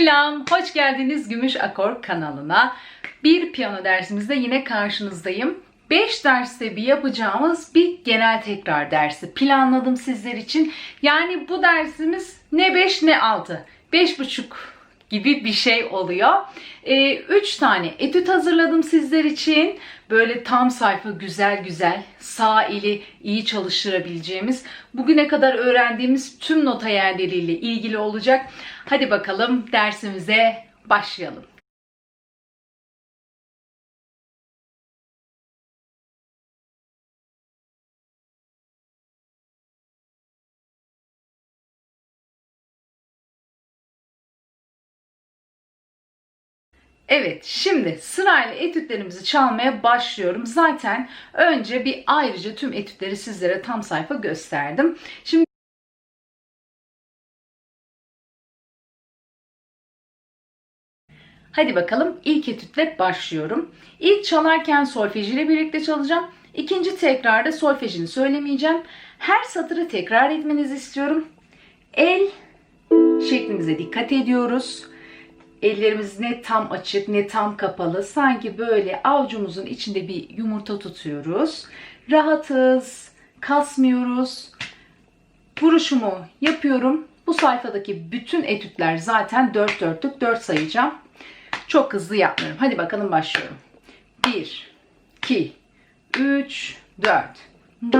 Selam, hoş geldiniz Gümüş Akor kanalına. Bir piyano dersimizde yine karşınızdayım. 5 derste bir yapacağımız bir genel tekrar dersi planladım sizler için. Yani bu dersimiz ne 5 ne 6. 5,5 gibi bir şey oluyor. 3 ee, tane etüt hazırladım sizler için. Böyle tam sayfa güzel güzel sağ eli iyi çalıştırabileceğimiz bugüne kadar öğrendiğimiz tüm nota yerleriyle ilgili olacak. Hadi bakalım dersimize başlayalım. Evet şimdi sırayla etütlerimizi çalmaya başlıyorum. Zaten önce bir ayrıca tüm etütleri sizlere tam sayfa gösterdim. Şimdi Hadi bakalım ilk etütle başlıyorum. İlk çalarken solfej ile birlikte çalacağım. İkinci tekrarda solfejini söylemeyeceğim. Her satırı tekrar etmenizi istiyorum. El şeklimize dikkat ediyoruz. Ellerimiz ne tam açık ne tam kapalı. Sanki böyle avucumuzun içinde bir yumurta tutuyoruz. Rahatız, kasmıyoruz. Vuruşumu yapıyorum. Bu sayfadaki bütün etütler zaten 4 dörtlük 4 sayacağım. Çok hızlı yapmıyorum. Hadi bakalım başlıyorum. 1, 2, 3, 4. Do,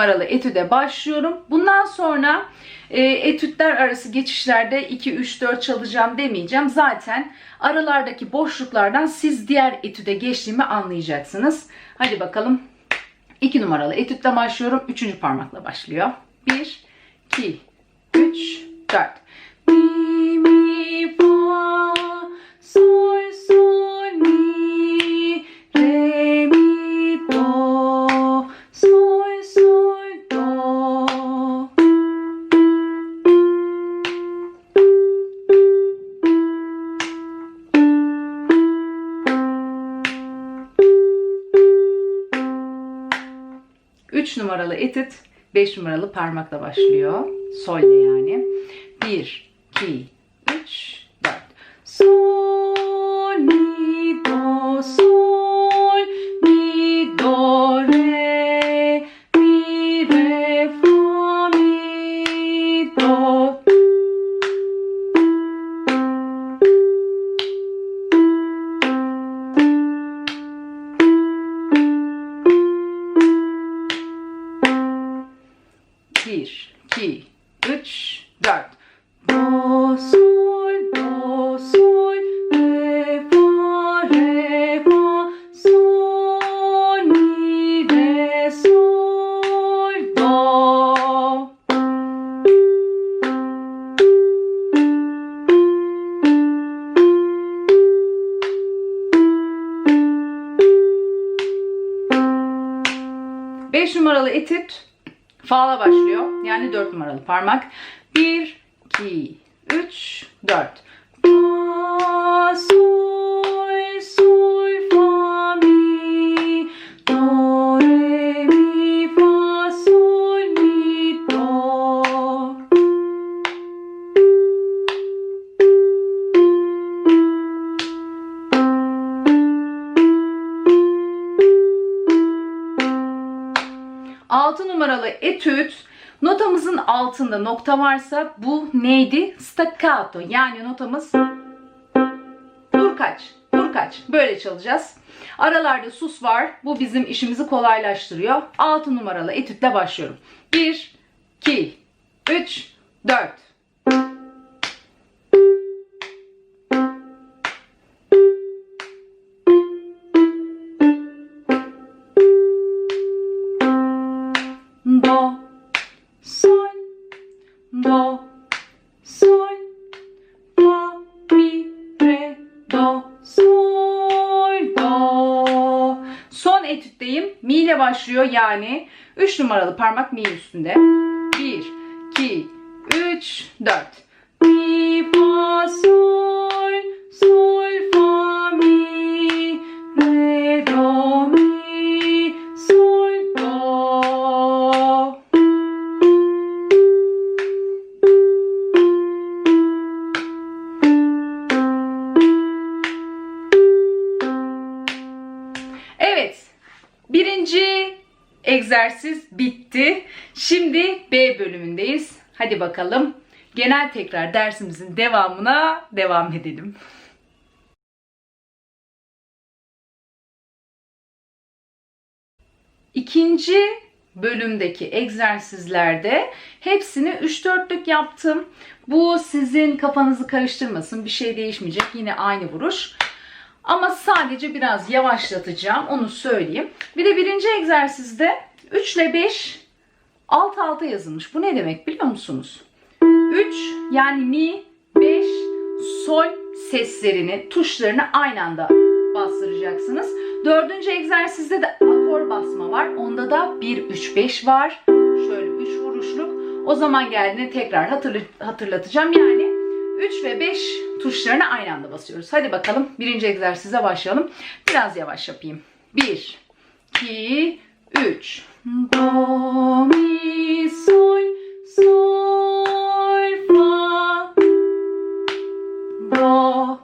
numaralı etüde başlıyorum. Bundan sonra e, etütler arası geçişlerde 2, 3, 4 çalacağım demeyeceğim. Zaten aralardaki boşluklardan siz diğer etüde geçtiğimi anlayacaksınız. Hadi bakalım. 2 numaralı etütle başlıyorum. Üçüncü parmakla başlıyor. 1, 2, 3, 4. 3 numaralı etit 5 numaralı parmakla başlıyor. Sol'le yani. 1, 2, etüt Fa'la başlıyor. Yani 4 numaralı parmak. 1, 2, 3, 4. notamızın altında nokta varsa bu neydi? Staccato. Yani notamız vurkaç, vurkaç. Böyle çalacağız. Aralarda sus var. Bu bizim işimizi kolaylaştırıyor. 6 numaralı etütle başlıyorum. 1, 2, 3, 4. do, sol, do. etütteyim. Mi ile başlıyor yani 3 numaralı parmak mi üstünde. 1, 2, 3, 4. egzersiz bitti. Şimdi B bölümündeyiz. Hadi bakalım. Genel tekrar dersimizin devamına devam edelim. İkinci bölümdeki egzersizlerde hepsini 3-4'lük yaptım. Bu sizin kafanızı karıştırmasın. Bir şey değişmeyecek. Yine aynı vuruş. Ama sadece biraz yavaşlatacağım. Onu söyleyeyim. Bir de birinci egzersizde 3 ile 5 alt alta yazılmış. Bu ne demek biliyor musunuz? 3 yani mi, 5, sol seslerini, tuşlarını aynı anda bastıracaksınız. Dördüncü egzersizde de akor basma var. Onda da 1, 3, 5 var. Şöyle 3 vuruşluk. O zaman geldiğinde tekrar hatırl- hatırlatacağım. Yani 3 ve 5 tuşlarını aynı anda basıyoruz. Hadi bakalım birinci egzersize başlayalım. Biraz yavaş yapayım. 1, 2, 3. Do, mi, sol, sol, fa, do.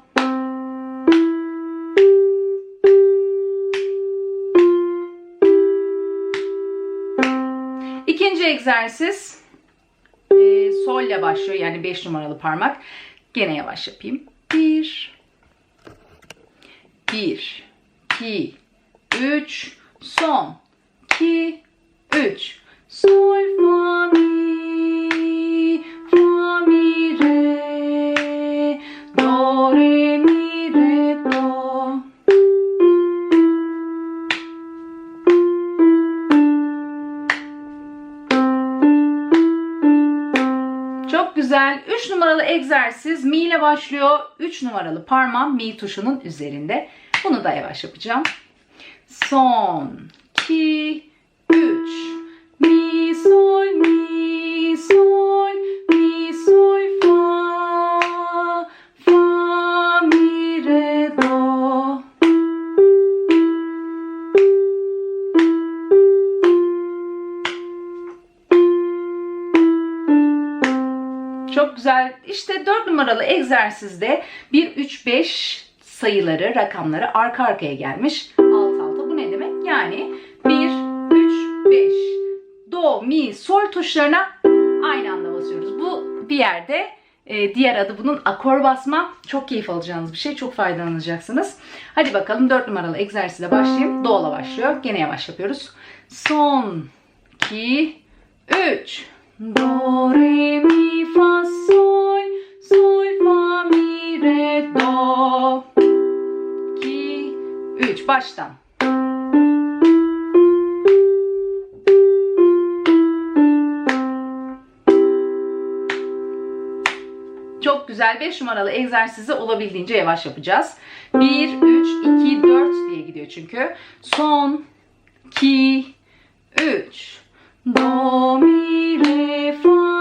İkinci egzersiz e, sol ile başlıyor yani 5 numaralı parmak. Gene yavaş yapayım. 1 1 2 3 son 2 3 sol fa mi fa mi re do re mi re do Çok güzel. 3 numaralı egzersiz mi ile başlıyor. 3 numaralı parmağım mi tuşunun üzerinde. Bunu da yavaş yapacağım. Son, 2, numaralı egzersizde 1, 3, 5 sayıları, rakamları arka arkaya gelmiş. Alt alta. Bu ne demek? Yani 1, 3, 5. Do, mi, sol tuşlarına aynı anda basıyoruz. Bu bir yerde e, diğer adı bunun akor basma. Çok keyif alacağınız bir şey. Çok faydalanacaksınız. Hadi bakalım 4 numaralı egzersize başlayayım. Do'la başlıyor. Gene yavaş yapıyoruz. Son, 2, 3. Do, re, mi, fa, sol, sol, fa, mi, re, do. 2, 3. Baştan. Çok güzel 5 numaralı egzersizi olabildiğince yavaş yapacağız. 1, 3, 2, 4 diye gidiyor çünkü. Son, 2, 3. Do, mi, re, fa,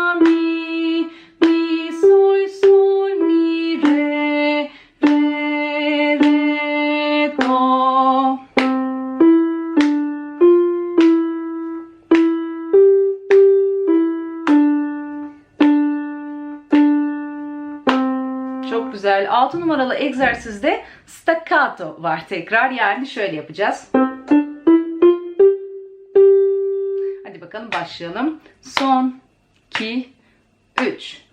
6 numaralı egzersizde staccato var tekrar. Yani şöyle yapacağız. Hadi bakalım başlayalım. Son, 2, 3.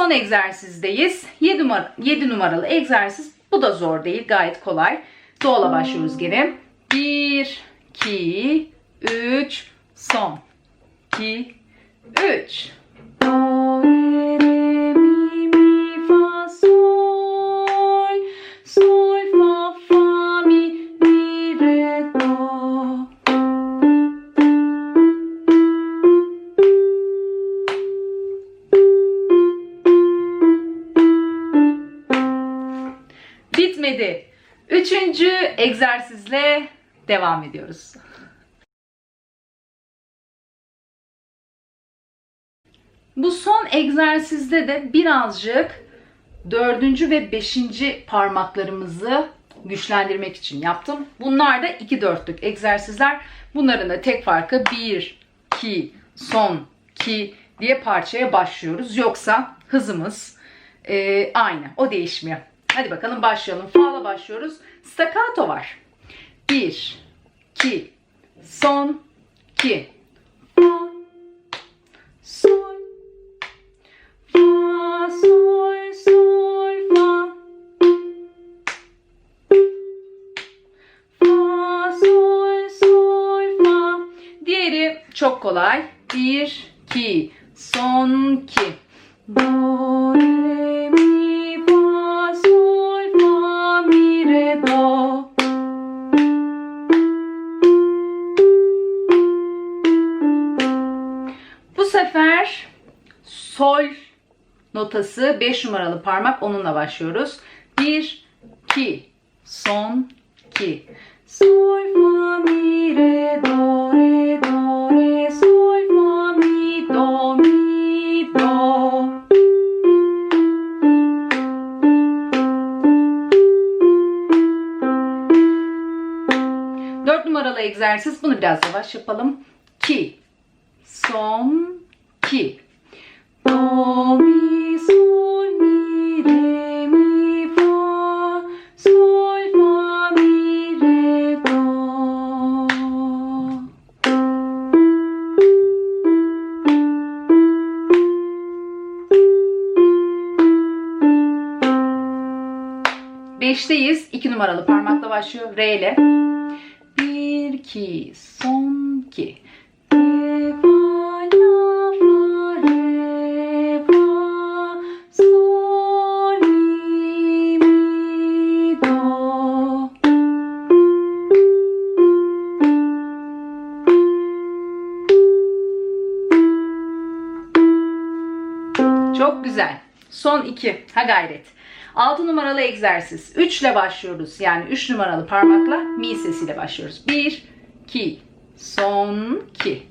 son egzersizdeyiz. 7 numara, 7 numaralı egzersiz. Bu da zor değil. Gayet kolay. Do'la başlıyoruz gene. 1, 2, 3, son. 2, 3. egzersizle devam ediyoruz. Bu son egzersizde de birazcık dördüncü ve beşinci parmaklarımızı güçlendirmek için yaptım. Bunlar da iki dörtlük egzersizler. Bunların da tek farkı bir, iki, son, iki diye parçaya başlıyoruz. Yoksa hızımız e, aynı. O değişmiyor. Hadi bakalım başlayalım. Fa'la başlıyoruz. Staccato var. Bir, iki, son, iki. Fa, sol, fa, sol, sol, fa. Fa, sol, sol, fa. Diğeri çok kolay. Bir, iki, son, iki. Do, re, sol notası 5 numaralı parmak onunla başlıyoruz. 1 2 son 2 Sol fa mi re do re do re sol fa mi do mi do 4 numaralı egzersiz. Bunu biraz yavaş yapalım. 2 son 5'teyiz. 2 numaralı parmakla başlıyor. R ile. 1, 2, son 2. Çok güzel. Son 2. Ha gayret. 6 numaralı egzersiz. 3 ile başlıyoruz. Yani 3 numaralı parmakla mi sesiyle başlıyoruz. 1, 2, son 2.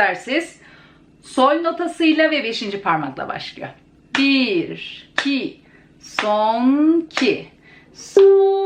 egzersiz. Sol notasıyla ve 5. parmakla başlıyor. 1, 2, son 2. Sol,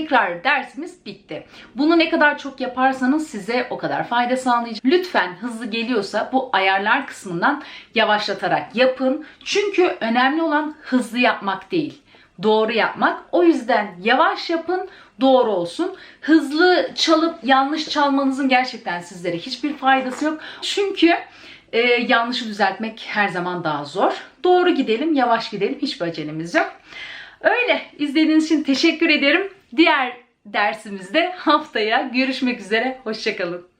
tekrar dersimiz bitti. Bunu ne kadar çok yaparsanız size o kadar fayda sağlayacak. Lütfen hızlı geliyorsa bu ayarlar kısmından yavaşlatarak yapın. Çünkü önemli olan hızlı yapmak değil, doğru yapmak. O yüzden yavaş yapın, doğru olsun. Hızlı çalıp yanlış çalmanızın gerçekten sizlere hiçbir faydası yok. Çünkü e, yanlışı düzeltmek her zaman daha zor. Doğru gidelim, yavaş gidelim. Hiçbir acelemiz yok. Öyle. İzlediğiniz için teşekkür ederim. Diğer dersimizde haftaya görüşmek üzere. Hoşçakalın.